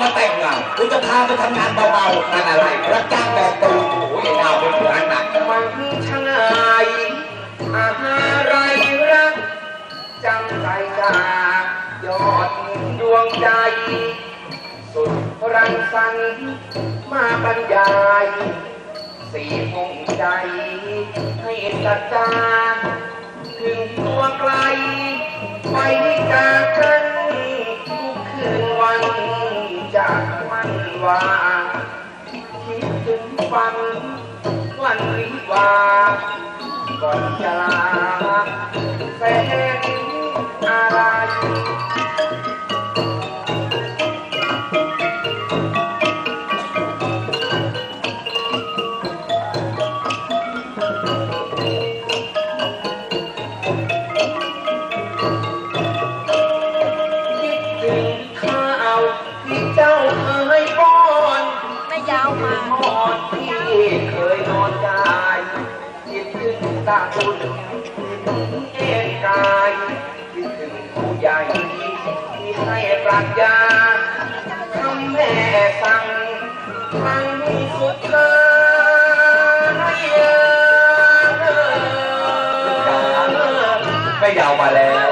มาแต่งงานกูจะพาไปทำงานเบาๆงานอะไรรับจ้างแบกปูนโอ้ยดาวเป็นงานหนักมันชะนายอะไรรักจำใจจากยอดดวงใจ สุดรังสรรค์มาบรรยายสีหงใจ ให้สัจจาถึงตัวไกลไป วันวาคิดถึงฝันวันวิวาก่อนจะลาแสนอะไร มอนที่เคยนอนกายคิดถึงตาคุณคิดถึงเอกกายคิดถึงผู้ใหญ่ที่ให้ปรัชญาคำแม่สั่งครั้งสุดท้ายไม่ยาวมาแล้ว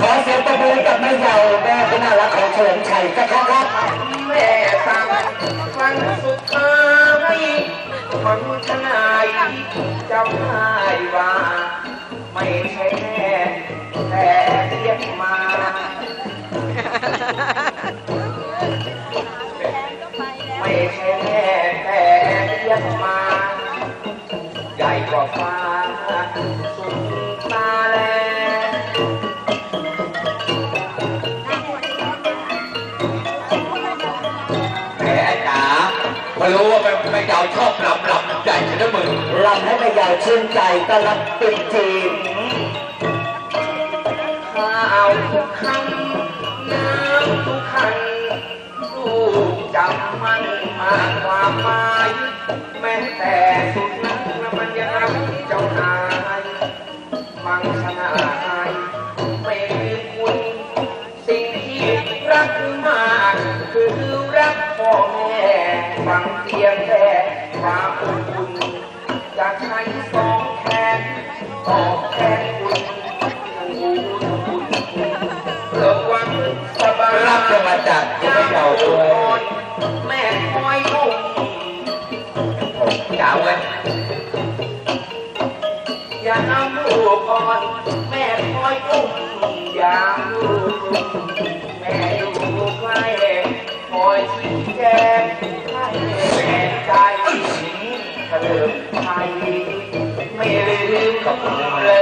ขอเสียงประมือกับแม่ยาวแม่ที่น่ารักของเฉลิมชัยสักครั้งครับ แม่สั่งครั้งสุดท้ายมันทนายจำได้ว่า ไม่ใช่แม่แต่เรียกมาไม่ใช่แม่แต่เรียกมา ใหญ่กว่าฟ้าสุดตา ไม่รู้ว่าแม่แม่ยาวชอบลำรำใหญ่ชนะมึงรำให้แม่ยาวชื่นใจต้อนรับตุ๊จีนข้าวทุกคำน้ำทุกขันลูกจำมันมาความหมายแม้แต่สุด จะมาจากแม่เยาด้วยแม่คอยอุ้มจ๋าเว้ยอย่าน้ำลูกอ่อนแม่คอยอุ้มอย่าลูกแม่อยู่ใกล้คอยชี้แจงให้แม่ใจเฉลิมไทยไม่ลืมกับเลยย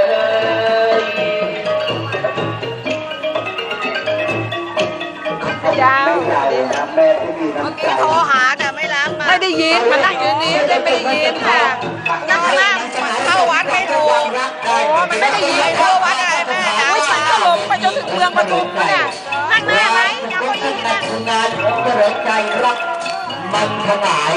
เมื่อน้ำใจกี้โทรหาแต่ไม่รับมาไม่ได้ยินมันนั่งอยู่นี่เลยไม่ได้ยินค่ะนั่งนั่งเข้าวัดไม่ถูกโอ้มันไม่ได้ยินเข้าวัดอะไรแม่ดาวฉันก็ลงไปจนถึงเมืองปทุมเนี่ยนั่งได้ไหมยังไม่ยินแต่นะทำงานของเฉลิมใจรักมันขนาย